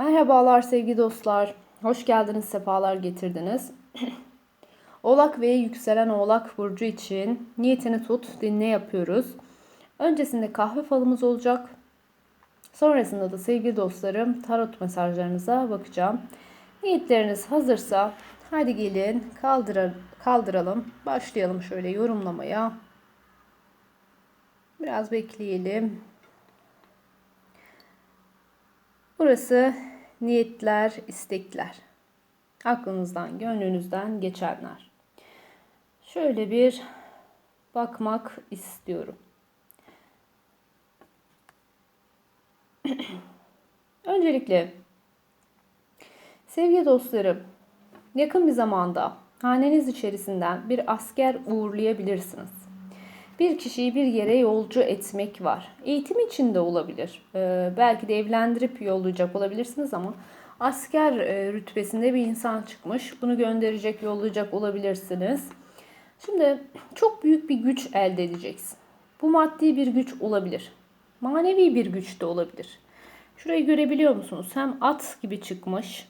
Merhabalar sevgili dostlar. Hoş geldiniz, sefalar getirdiniz. Oğlak ve yükselen Oğlak burcu için niyetini tut, dinle yapıyoruz. Öncesinde kahve falımız olacak. Sonrasında da sevgili dostlarım tarot mesajlarınıza bakacağım. Niyetleriniz hazırsa hadi gelin kaldıra, kaldıralım. Başlayalım şöyle yorumlamaya. Biraz bekleyelim. Burası niyetler, istekler. Aklınızdan, gönlünüzden geçenler. Şöyle bir bakmak istiyorum. Öncelikle sevgili dostlarım, yakın bir zamanda haneniz içerisinden bir asker uğurlayabilirsiniz. Bir kişiyi bir yere yolcu etmek var. Eğitim için de olabilir. Ee, belki de evlendirip yollayacak olabilirsiniz ama asker e, rütbesinde bir insan çıkmış. Bunu gönderecek, yollayacak olabilirsiniz. Şimdi çok büyük bir güç elde edeceksin. Bu maddi bir güç olabilir. Manevi bir güç de olabilir. Şurayı görebiliyor musunuz? Hem at gibi çıkmış.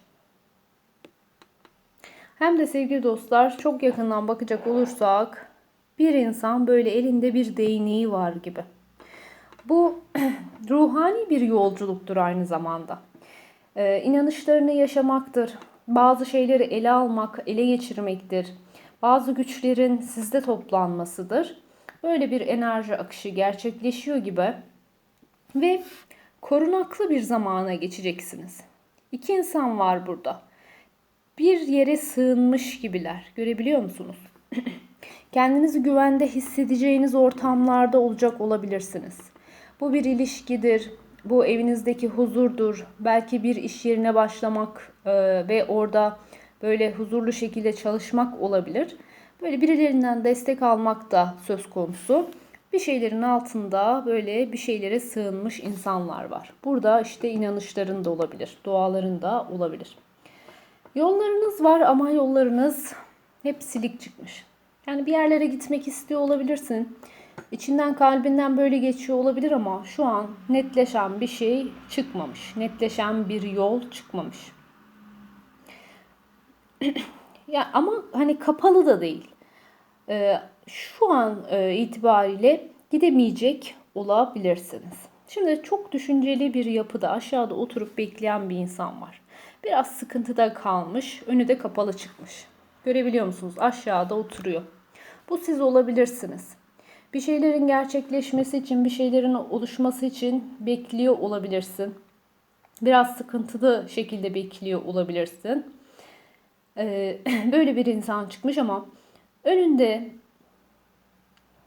Hem de sevgili dostlar çok yakından bakacak olursak bir insan böyle elinde bir değneği var gibi. Bu ruhani bir yolculuktur aynı zamanda. Ee, inanışlarını yaşamaktır. Bazı şeyleri ele almak, ele geçirmektir. Bazı güçlerin sizde toplanmasıdır. Böyle bir enerji akışı gerçekleşiyor gibi. Ve korunaklı bir zamana geçeceksiniz. İki insan var burada. Bir yere sığınmış gibiler. Görebiliyor musunuz? Kendinizi güvende hissedeceğiniz ortamlarda olacak olabilirsiniz. Bu bir ilişkidir, bu evinizdeki huzurdur. Belki bir iş yerine başlamak e, ve orada böyle huzurlu şekilde çalışmak olabilir. Böyle birilerinden destek almak da söz konusu. Bir şeylerin altında böyle bir şeylere sığınmış insanlar var. Burada işte inanışların da olabilir, duaların da olabilir. Yollarınız var ama yollarınız hep silik çıkmış. Yani bir yerlere gitmek istiyor olabilirsin. İçinden kalbinden böyle geçiyor olabilir ama şu an netleşen bir şey çıkmamış. Netleşen bir yol çıkmamış. ya ama hani kapalı da değil. Ee, şu an e, itibariyle gidemeyecek olabilirsiniz. Şimdi çok düşünceli bir yapıda aşağıda oturup bekleyen bir insan var. Biraz sıkıntıda kalmış, önü de kapalı çıkmış. Görebiliyor musunuz? Aşağıda oturuyor. Bu siz olabilirsiniz. Bir şeylerin gerçekleşmesi için, bir şeylerin oluşması için bekliyor olabilirsin. Biraz sıkıntılı şekilde bekliyor olabilirsin. Ee, böyle bir insan çıkmış ama önünde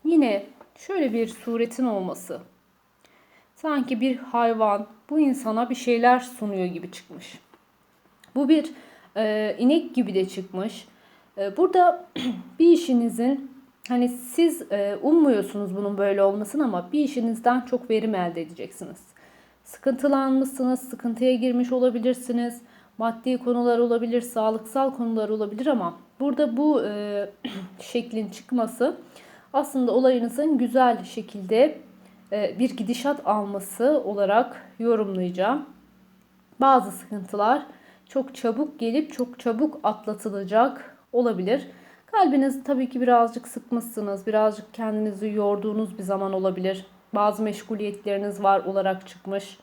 yine şöyle bir suretin olması. Sanki bir hayvan bu insana bir şeyler sunuyor gibi çıkmış. Bu bir e, inek gibi de çıkmış. E, burada bir işinizin hani siz e, ummuyorsunuz bunun böyle olmasını ama bir işinizden çok verim elde edeceksiniz. Sıkıntılanmışsınız, sıkıntıya girmiş olabilirsiniz. Maddi konular olabilir, sağlıksal konular olabilir ama burada bu e, şeklin çıkması aslında olayınızın güzel şekilde e, bir gidişat alması olarak yorumlayacağım. Bazı sıkıntılar çok çabuk gelip çok çabuk atlatılacak olabilir. Kalbiniz tabii ki birazcık sıkmışsınız, birazcık kendinizi yorduğunuz bir zaman olabilir. Bazı meşguliyetleriniz var olarak çıkmış.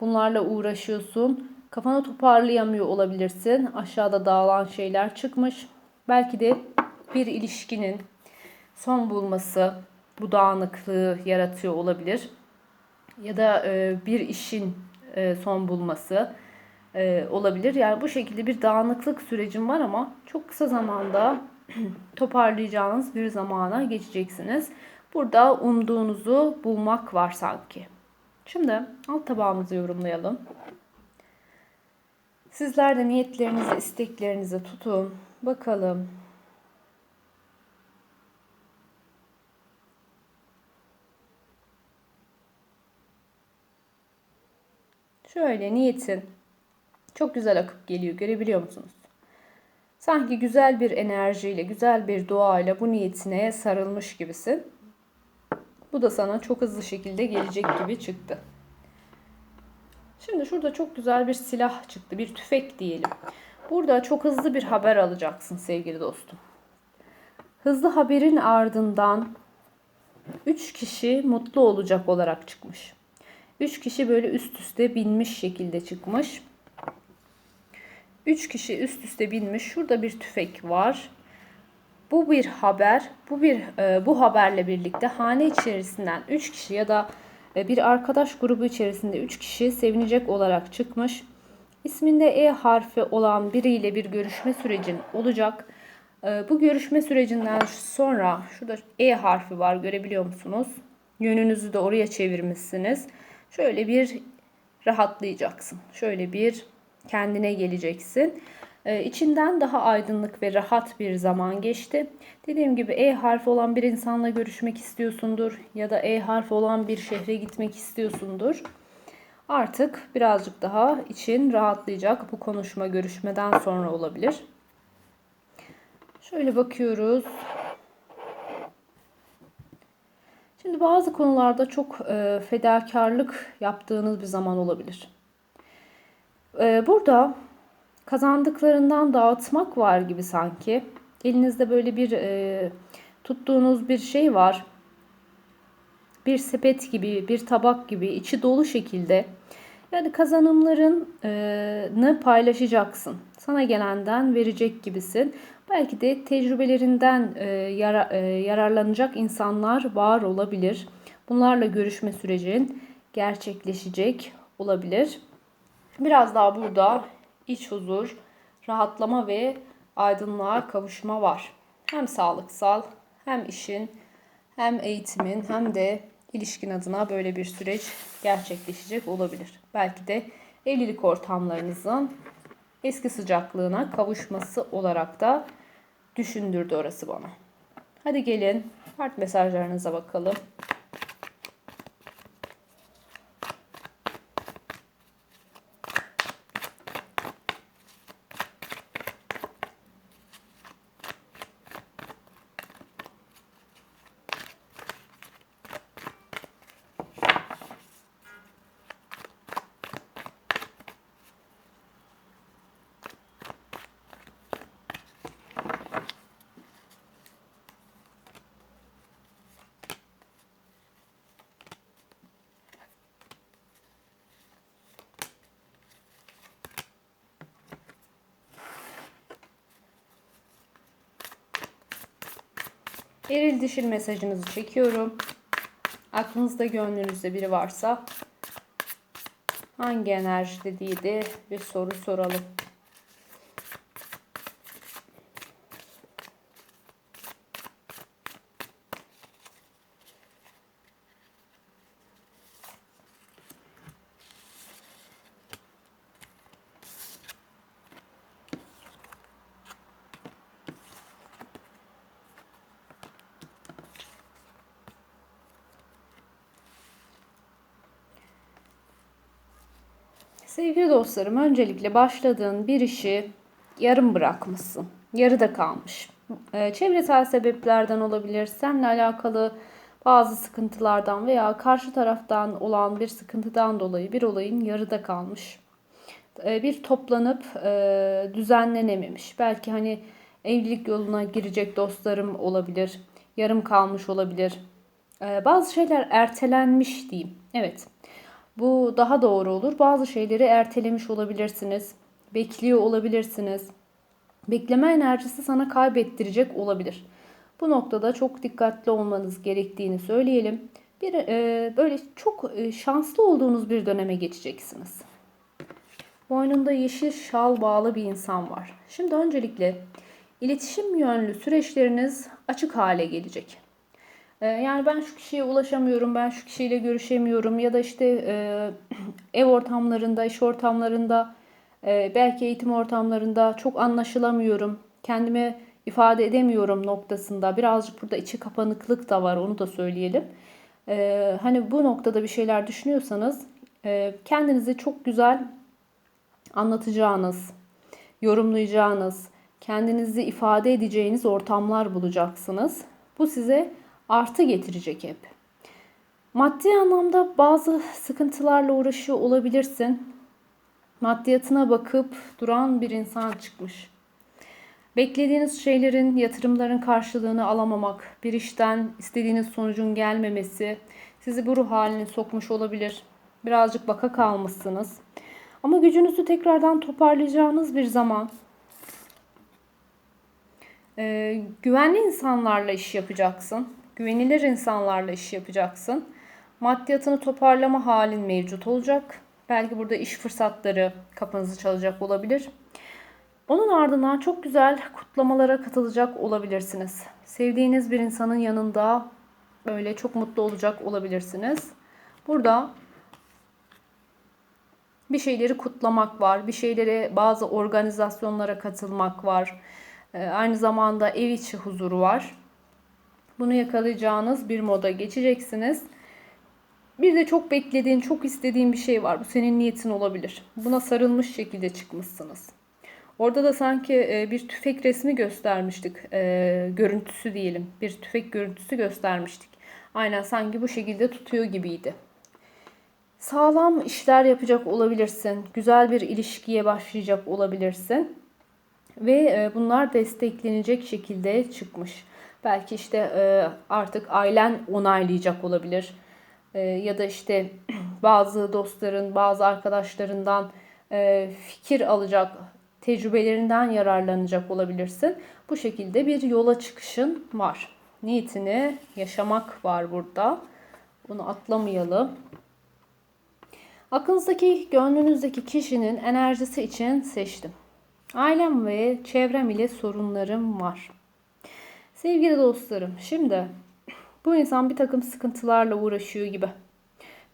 Bunlarla uğraşıyorsun. Kafanı toparlayamıyor olabilirsin. Aşağıda dağılan şeyler çıkmış. Belki de bir ilişkinin son bulması bu dağınıklığı yaratıyor olabilir. Ya da e, bir işin e, son bulması e, olabilir. Yani bu şekilde bir dağınıklık sürecim var ama çok kısa zamanda toparlayacağınız bir zamana geçeceksiniz. Burada umduğunuzu bulmak var sanki. Şimdi alt tabağımızı yorumlayalım. Sizler de niyetlerinizi, isteklerinizi tutun. Bakalım. Şöyle niyetin çok güzel akıp geliyor. Görebiliyor musunuz? Sanki güzel bir enerjiyle, güzel bir duayla bu niyetine sarılmış gibisin. Bu da sana çok hızlı şekilde gelecek gibi çıktı. Şimdi şurada çok güzel bir silah çıktı. Bir tüfek diyelim. Burada çok hızlı bir haber alacaksın sevgili dostum. Hızlı haberin ardından 3 kişi mutlu olacak olarak çıkmış. 3 kişi böyle üst üste binmiş şekilde çıkmış. 3 kişi üst üste binmiş. Şurada bir tüfek var. Bu bir haber. Bu bir e, bu haberle birlikte hane içerisinden 3 kişi ya da e, bir arkadaş grubu içerisinde 3 kişi sevinecek olarak çıkmış. İsminde E harfi olan biriyle bir görüşme sürecin olacak. E, bu görüşme sürecinden sonra şurada E harfi var görebiliyor musunuz? Yönünüzü de oraya çevirmişsiniz. Şöyle bir rahatlayacaksın. Şöyle bir kendine geleceksin. Ee, içinden daha aydınlık ve rahat bir zaman geçti. Dediğim gibi E harfi olan bir insanla görüşmek istiyorsundur ya da E harfi olan bir şehre gitmek istiyorsundur. Artık birazcık daha için rahatlayacak bu konuşma görüşmeden sonra olabilir. Şöyle bakıyoruz. Şimdi bazı konularda çok e, fedakarlık yaptığınız bir zaman olabilir. E, burada kazandıklarından dağıtmak var gibi sanki. Elinizde böyle bir e, tuttuğunuz bir şey var. Bir sepet gibi, bir tabak gibi içi dolu şekilde. Yani kazanımlarını paylaşacaksın. Sana gelenden verecek gibisin. Belki de tecrübelerinden e, e, yararlanacak insanlar var olabilir. Bunlarla görüşme sürecin gerçekleşecek olabilir. Biraz daha burada iç huzur, rahatlama ve aydınlığa kavuşma var. Hem sağlıksal hem işin hem eğitimin hem de ilişkin adına böyle bir süreç gerçekleşecek olabilir. Belki de evlilik ortamlarınızın eski sıcaklığına kavuşması olarak da düşündürdü orası bana. Hadi gelin kart mesajlarınıza bakalım. Eril dişil mesajınızı çekiyorum. Aklınızda gönlünüzde biri varsa hangi enerjide diye de bir soru soralım. Sevgili dostlarım, öncelikle başladığın bir işi yarım bırakmışsın. Yarıda kalmış. Ee, çevresel sebeplerden olabilir, seninle alakalı bazı sıkıntılardan veya karşı taraftan olan bir sıkıntıdan dolayı bir olayın yarıda kalmış. Ee, bir toplanıp e, düzenlenememiş. Belki hani evlilik yoluna girecek dostlarım olabilir, yarım kalmış olabilir. Ee, bazı şeyler ertelenmiş diyeyim. Evet. Bu daha doğru olur. Bazı şeyleri ertelemiş olabilirsiniz. Bekliyor olabilirsiniz. Bekleme enerjisi sana kaybettirecek olabilir. Bu noktada çok dikkatli olmanız gerektiğini söyleyelim. Bir e, böyle çok e, şanslı olduğunuz bir döneme geçeceksiniz. Boynunda yeşil şal bağlı bir insan var. Şimdi öncelikle iletişim yönlü süreçleriniz açık hale gelecek. Ee, yani ben şu kişiye ulaşamıyorum, ben şu kişiyle görüşemiyorum ya da işte e, ev ortamlarında, iş ortamlarında, e, belki eğitim ortamlarında çok anlaşılamıyorum, kendimi ifade edemiyorum noktasında birazcık burada içi kapanıklık da var onu da söyleyelim. E, hani bu noktada bir şeyler düşünüyorsanız kendinizi çok güzel anlatacağınız, yorumlayacağınız, kendinizi ifade edeceğiniz ortamlar bulacaksınız. Bu size artı getirecek hep. Maddi anlamda bazı sıkıntılarla uğraşıyor olabilirsin. Maddiyatına bakıp duran bir insan çıkmış. Beklediğiniz şeylerin, yatırımların karşılığını alamamak, bir işten istediğiniz sonucun gelmemesi sizi bu ruh haline sokmuş olabilir. Birazcık baka kalmışsınız. Ama gücünüzü tekrardan toparlayacağınız bir zaman. Ee, güvenli insanlarla iş yapacaksın. Güvenilir insanlarla iş yapacaksın. Maddiyatını toparlama halin mevcut olacak. Belki burada iş fırsatları kapınızı çalacak olabilir. Onun ardından çok güzel kutlamalara katılacak olabilirsiniz. Sevdiğiniz bir insanın yanında böyle çok mutlu olacak olabilirsiniz. Burada bir şeyleri kutlamak var, bir şeylere bazı organizasyonlara katılmak var. Ee, aynı zamanda ev içi huzuru var. Bunu yakalayacağınız bir moda geçeceksiniz. Bir de çok beklediğin, çok istediğin bir şey var. Bu senin niyetin olabilir. Buna sarılmış şekilde çıkmışsınız. Orada da sanki e, bir tüfek resmi göstermiştik. E, görüntüsü diyelim. Bir tüfek görüntüsü göstermiştik. Aynen sanki bu şekilde tutuyor gibiydi. Sağlam işler yapacak olabilirsin. Güzel bir ilişkiye başlayacak olabilirsin. Ve e, bunlar desteklenecek şekilde çıkmış. Belki işte artık ailen onaylayacak olabilir. Ya da işte bazı dostların, bazı arkadaşlarından fikir alacak tecrübelerinden yararlanacak olabilirsin. Bu şekilde bir yola çıkışın var. Niyetini yaşamak var burada. Bunu atlamayalım. Aklınızdaki, gönlünüzdeki kişinin enerjisi için seçtim. Ailem ve çevrem ile sorunlarım var. Sevgili dostlarım, şimdi bu insan bir takım sıkıntılarla uğraşıyor gibi.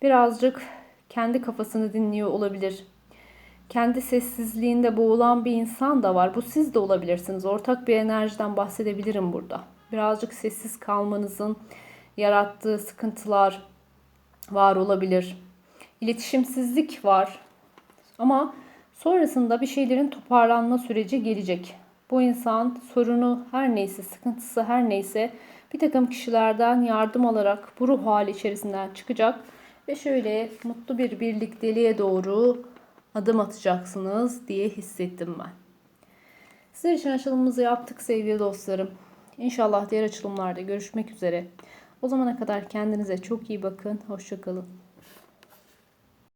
Birazcık kendi kafasını dinliyor olabilir kendi sessizliğinde boğulan bir insan da var. Bu siz de olabilirsiniz. Ortak bir enerjiden bahsedebilirim burada. Birazcık sessiz kalmanızın yarattığı sıkıntılar var olabilir. İletişimsizlik var. Ama sonrasında bir şeylerin toparlanma süreci gelecek. Bu insan sorunu her neyse, sıkıntısı her neyse bir takım kişilerden yardım alarak bu ruh hali içerisinden çıkacak ve şöyle mutlu bir birlikteliğe doğru adım atacaksınız diye hissettim ben. Sizler için açılımımızı yaptık sevgili dostlarım. İnşallah diğer açılımlarda görüşmek üzere. O zamana kadar kendinize çok iyi bakın. Hoşçakalın.